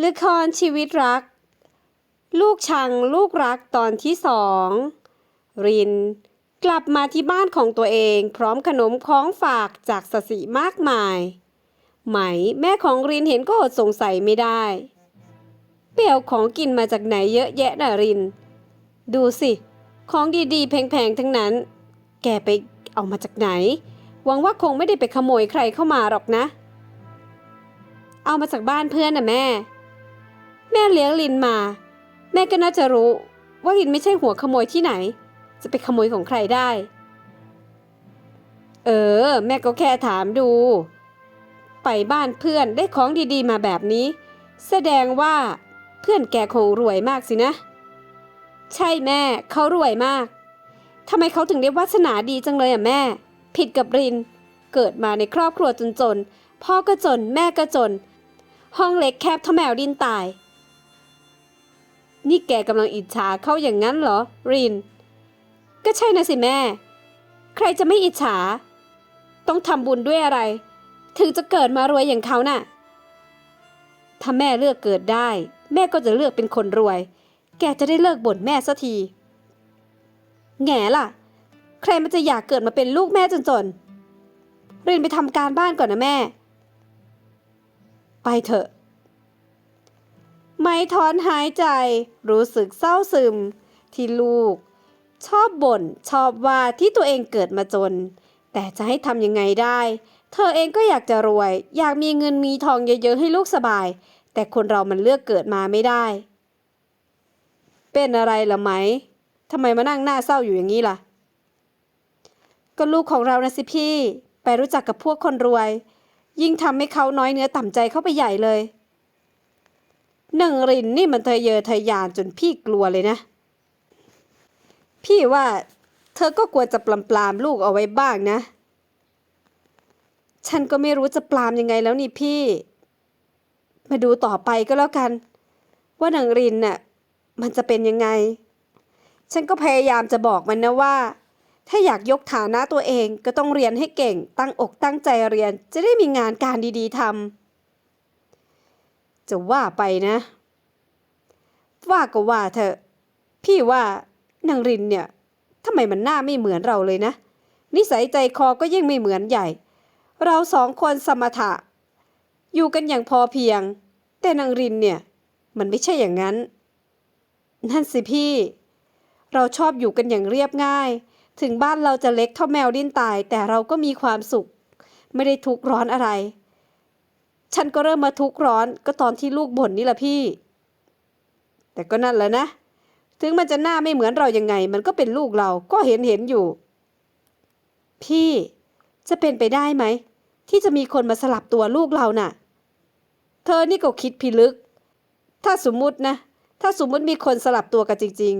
ละครชีวิตรัก ลูกชังลูกรักตอนที่สอง ริน กลับมาที่บ้านของตัวเองพร้อมขนมของฝากจากสสิมากมาย ไหมแม่ของรินเห็นก็อดสงสัยไม่ได้ เปลวของกินมาจากไหนเยอะแยะน่ะริน ดูสิ ของดีๆ แพงๆ ทั้งนั้น แกไปเอามาจากไหน หวังว่าคงไม่ได้ไปขโมยใครเข้ามาหรอกนะ เอามาจากบ้านเพื่อนน่ะแม่ แม่เลี้ยงลินมา แม่ก็น่าจะรู้ ว่าลินไม่ใช่หัวขโมยที่ไหน จะไปขโมยของใครได้ เออ แม่ก็แค่ถามดู ไปบ้านเพื่อนได้ของดีๆมาแบบนี้ แสดงว่าเพื่อนแกคงรวยมากสินะ ใช่แม่เขารวยมากทำไมเขาถึงได้วาสนาดีจังเลยอะแม่ ผิดกับริน เกิดมาในครอบครัวจนๆ พ่อก็จนแม่ก็จน ห้องเล็กแคบเท่าแมวดินตาย นี่แกกำลังอิจฉาเขาอย่างนั้นเหรอ ริน ก็ใช่นะสิแม่ ใครจะไม่อิจฉา ต้องทำบุญด้วยอะไร ถึงจะเกิดมารวยอย่างเขาน่ะ ถ้าแม่เลือกเกิดได้ แม่ก็จะเลือกเป็นคนรวย แกจะได้เลิกบ่นแม่สักที แง่ล่ะ ใครมันจะอยากเกิดมาเป็นลูกแม่จนๆรินไปทำการบ้านก่อนนะแม่ ไปเถอะ ไม่ถอนหายใจ รู้สึกเศร้าซึม ที่ลูก ชอบบ่น ชอบว่าที่ตัวเองเกิดมาจน แต่จะให้ทำยังไงได้ เธอเองก็อยากจะรวย อยากมีเงินมีทองเยอะๆให้ลูกสบาย แต่คนเรามันเลือกเกิดมาไม่ได้ เป็นอะไรล่ะไหมทำไมมานั่งหน้าเศร้าอยู่อย่างนี้ล่ะ ก็ลูกของเรานะสิพี่ ไปรู้จักกับพวกคนรวย ยิ่งทำให้เขาน้อยเนื้อต่ำใจเข้าไปใหญ่เลย หนึ่งรินนี่มันเธอเยอเธอยานจนพี่กลัวเลยนะ พี่ว่าเธอก็ควรจะปลามปลามลูกเอาไว้บ้างนะ ฉันก็ไม่รู้จะปลามยังไงแล้วนี่พี่ มาดูต่อไปก็แล้วกัน ว่านางรินน่ะมันจะเป็นยังไง ฉันก็พยายามจะบอกมันนะว่า ถ้าอยากยกฐานะตัวเองก็ต้องเรียนให้เก่ง ตั้งอกตั้งใจเรียน จะได้มีงานการดีๆทำ จะว่าไปนะ ว่าก็ว่าเถอะ พี่ว่านางรินเนี่ยทำไมมันหน้าไม่เหมือนเราเลยนะ นิสัยใจคอก็ยิ่งไม่เหมือนใหญ่ เราสองคนสมถะ อยู่กันอย่างพอเพียง แต่นางรินเนี่ย มันไม่ใช่อย่างนั้น นั่นสิพี่ เราชอบอยู่กันอย่างเรียบง่าย ถึงบ้านเราจะเล็กเท่าแมวดิ้นตาย แต่เราก็มีความสุข ไม่ได้ทุกข์ร้อนอะไร ฉันก็เริ่มมาทุกข์ร้อนก็ตอนที่ลูกบ่นนี่แหละพี่ แต่ก็นั่นแหละนะ ถึงมันจะหน้าไม่เหมือนเรายังไง มันก็เป็นลูกเราก็เห็นเห็นอยู่ พี่จะเป็นไปได้ไหม ที่จะมีคนมาสลับตัวลูกเราน่ะ เธอนี่ก็คิดพิลึก ถ้าสมมุตินะ ถ้าสมมุติมีคนสลับตัวกันจริง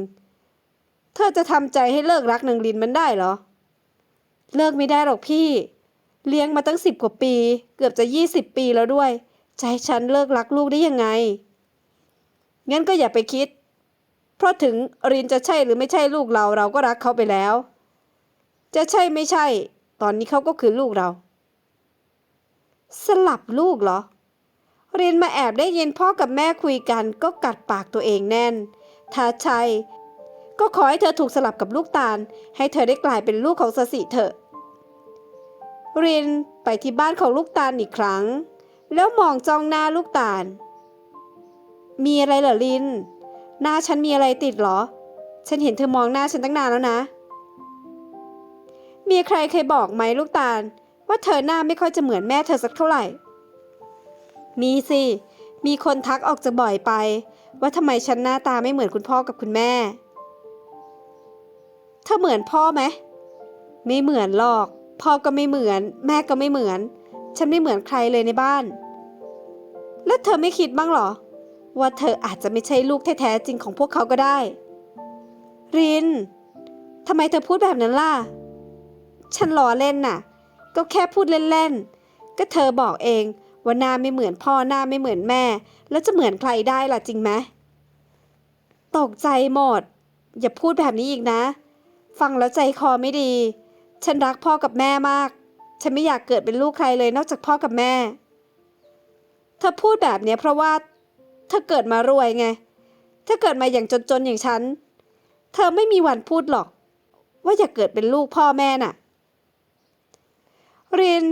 ๆ เธอจะทำใจให้เลิกรักนางลินมันได้เหรอ เลิกไม่ได้หรอกพี่ เลี้ยงมาตั้งสิบกว่าปี เกือบจะยี่สิบปีแล้วด้วยจะให้ฉันเลิกรักลูกได้ยังไง งั้นก็อย่าไปคิด เพราะถึงรินจะใช่หรือไม่ใช่ลูกเราเราก็รักเขาไปแล้ว จะใช่ไม่ใช่ ตอนนี้เขาก็คือลูกเรา สลับลูกเหรอ เรียนมาแอบได้ยินพ่อกับแม่คุยกันก็กัดปากตัวเองแน่น ถ้าใช่ก็ขอให้เธอถูกสลับกับลูกตาล ให้เธอได้กลายเป็นลูกของสสิเถอะ รียนไปที่บ้านของลูกตาลอีกครั้ง แล้วมองจ้องหน้าลูกตาล มีอะไรเหรอลิน หน้าฉันมีอะไรติดเหรอ ฉันเห็นเธอมองหน้าฉันตั้งนานแล้วนะ มีใครเคยบอกไหมลูกตาล ว่าเธอหน้าไม่ค่อยจะเหมือนแม่เธอสักเท่าไหร่ มีสิ มีคนทักออกจะบ่อยไป ว่าทำไมฉันหน้าตาไม่เหมือนคุณพ่อกับคุณแม่ เธอเหมือนพ่อไหม ไม่เหมือนหรอก พ่อก็ไม่เหมือน แม่ก็ไม่เหมือน ฉันไม่เหมือนใครเลยในบ้าน แล้วเธอไม่คิดบ้างหรอ ว่าเธออาจจะไม่ใช่ลูกแท้ๆจริงของพวกเขาก็ได้ รินทำไมเธอพูดแบบนั้นล่ะ ฉันล้อเล่นน่ะ ก็แค่พูดเล่นๆ ก็เธอบอกเองว่าหน้าไม่เหมือนพ่อหน้าไม่เหมือนแม่ แล้วจะเหมือนใครได้ล่ะจริงไหมตกใจหมด อย่าพูดแบบนี้อีกนะ ฟังแล้วใจคอไม่ดี ฉันรักพ่อกับแม่มาก ฉันไม่อยากเกิดเป็นลูกใครเลยนอกจากพ่อกับแม่ เธอพูดแบบเนี้ยเพราะว่า เธอเกิดมารวยไงถ้าเกิดมาอย่างจนๆอย่างฉัน เธอไม่มีวันพูดหรอก ว่าอย่าเกิดเป็นลูกพ่อแม่น่ะ ริน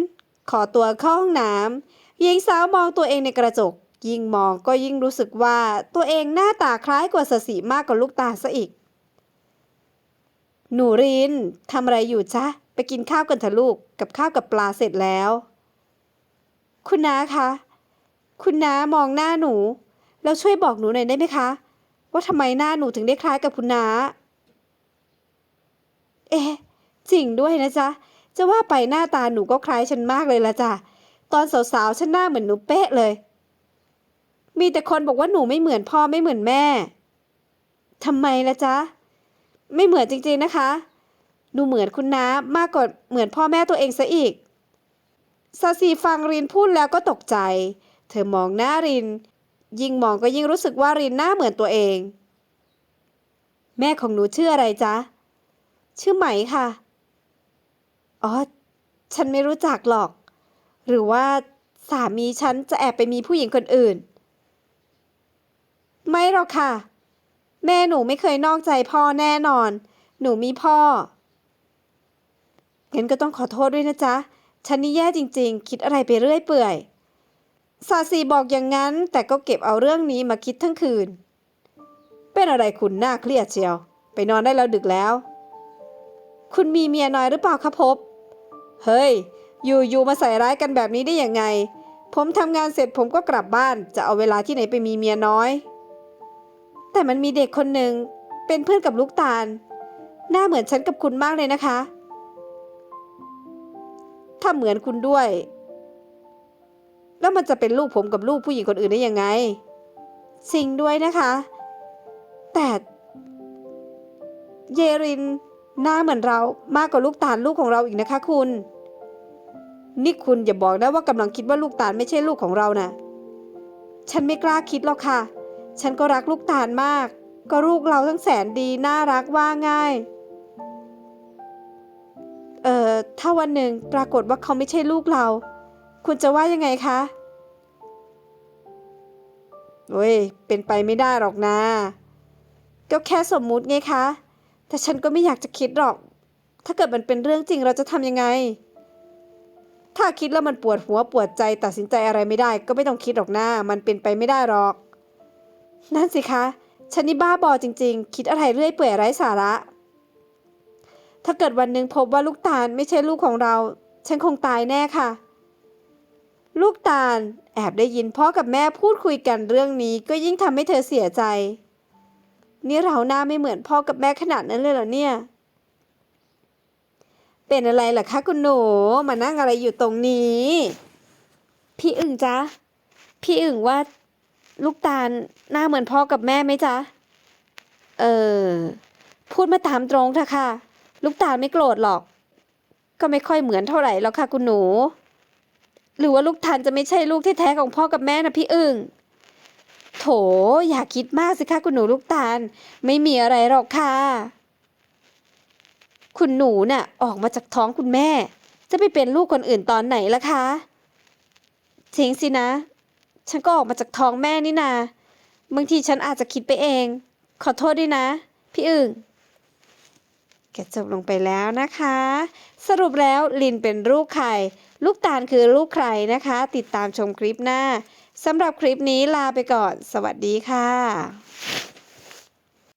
ขอตัวเข้าห้องน้ำหญิงสาวมองตัวเองในกระจก ยิ่งมองก็ยิ่งรู้สึกว่าตัวเองหน้าตาคล้ายกว่าสสีมากกว่าลูกตาซะอีก หนูรินทำอะไรอยู่จ๊ะ ไปกินข้าวกันเถอะลูก กับข้าวกับปลาเสร็จแล้ว คุณน้าคะ คุณน้ามองหน้าหนู แล้วช่วยบอกหนูหน่อยได้ไหมคะ ว่าทำไมหน้าหนูถึงได้คล้ายกับคุณน้า เอ๊ะ จริงด้วยนะจ๊ะ จะว่าไปหน้าตาหนูก็คล้ายฉันมากเลยละจ้ะ ตอนสาวๆฉันหน้าเหมือนหนูเป๊ะเลย มีแต่คนบอกว่าหนูไม่เหมือนพ่อไม่เหมือนแม่ทำไมละจ๊ะ ไม่เหมือนจริงๆนะคะหนูเหมือนคุณน้ามากกว่าเหมือนพ่อแม่ตัวเองซะอีกซาซีฟังรินพูดแล้วก็ตกใจ เธอมองหน้าริน ยิ่งมองก็ยิ่งรู้สึกว่ารินหน้าเหมือนตัวเอง แม่ของหนูชื่ออะไรจ๊ะ ชื่อไหมค่ะ อ๋อ ฉันไม่รู้จักหรอก หรือว่าสามีฉันจะแอบไปมีผู้หญิงคนอื่น ไม่หรอกค่ะ แม่หนูไม่เคยนอกใจพ่อแน่นอน หนูมีพ่องั้นก็ต้องขอโทษด้วยนะจ๊ะ ฉันนี่แย่จริง ๆ คิดอะไรไปเรื่อยเปื่อยซาซีบอกอย่างนั้น แต่ก็เก็บเอาเรื่องนี้มาคิดทั้งคืน เป็นอะไรคุณน่าเครียดเชียว ไปนอนได้แล้วดึกแล้ว คุณมีเมียน้อยหรือเปล่าคะพบ เฮ้ย อยู่ๆมาใส่ร้ายกันแบบนี้ได้ยังไง ผมทำงานเสร็จผมก็กลับบ้าน จะเอาเวลาที่ไหนไปมีเมียน้อย แต่มันมีเด็กคนหนึ่งเป็นเพื่อนกับลูกตาล หน้าเหมือนฉันกับคุณมากเลยนะคะ ถ้าเหมือนคุณด้วย แล้วมันจะเป็นลูกผมกับลูกผู้หญิงคนอื่นได้ยังไงจริงด้วยนะคะ แต่เยรินหน้าเหมือนเรามากกว่าลูกตาลลูกของเราอีกนะคะ คุณ นี่คุณอย่าบอกนะว่ากำลังคิดว่าลูกตาลไม่ใช่ลูกของเรานะฉันไม่กล้าคิดหรอกค่ะ ฉันก็รักลูกตาลมาก ก็ลูกเราทั้งแสนดีน่ารักว่าง่าย เอ่อ ถ้าวันหนึ่งปรากฏว่าเขาไม่ใช่ลูกเรา คุณจะว่ายังไงคะเว้ย เป็นไปไม่ได้หรอกนะ ก็แค่สมมุติไงคะ แต่ฉันก็ไม่อยากจะคิดหรอก ถ้าเกิดมันเป็นเรื่องจริงเราจะทำยังไง ถ้าคิดแล้วมันปวดหัวปวดใจตัดสินใจอะไรไม่ได้ ก็ไม่ต้องคิดหรอกนะมันเป็นไปไม่ได้หรอก นั่นสิคะ ฉันนี่บ้าบอจริง ๆ คิดอะไรเรื่อยเปื่อยไร้สาระ ถ้าเกิดวันหนึ่งพบว่าลูกตาลไม่ใช่ลูกของเรา ฉันคงตายแน่ค่ะ ลูกตาลแอบได้ยินพ่อกับแม่พูดคุยกันเรื่องนี้ก็ยิ่งทำให้เธอเสียใจ นี่เราหน้าไม่เหมือนพ่อกับแม่ขนาดนั้นเลยเหรอเนี่ย เป็นอะไรล่ะคะคุณหนูมานั่งอะไรอยู่ตรงนี้ พี่อึ่งจ๊ะพี่อึ่งว่า ลูกตาลหน้าเหมือนพ่อกับแม่ไหมจ๊ะ เออ พูดมาตามตรงเถอะค่ะ ลูกตาลไม่โกรธหรอก ก็ไม่ค่อยเหมือนเท่าไหร่หรอกค่ะ คุณหนู หรือว่าลูกตาลจะไม่ใช่ลูกที่แท้ของพ่อกับแม่นะพี่อึ่งโถ อย่าคิดมากสิคะคุณหนูลูกตาล ไม่มีอะไรหรอกค่ะ คุณหนูน่ะ ออกมาจากท้องคุณแม่ จะไปเป็นลูกคนอื่นตอนไหนล่ะคะจริงสินะ ฉันก็ออกมาจากท้องแม่นี่นา บางทีฉันอาจจะคิดไปเอง ขอโทษด้วยนะ พี่อึ่งแกจบลงไปแล้วนะคะ สรุปแล้วลินเป็นลูกใครลูกตาลคือลูกใครนะคะ ติดตามชมคลิปหน้าสำหรับคลิปนี้ลาไปก่อน สวัสดีค่ะ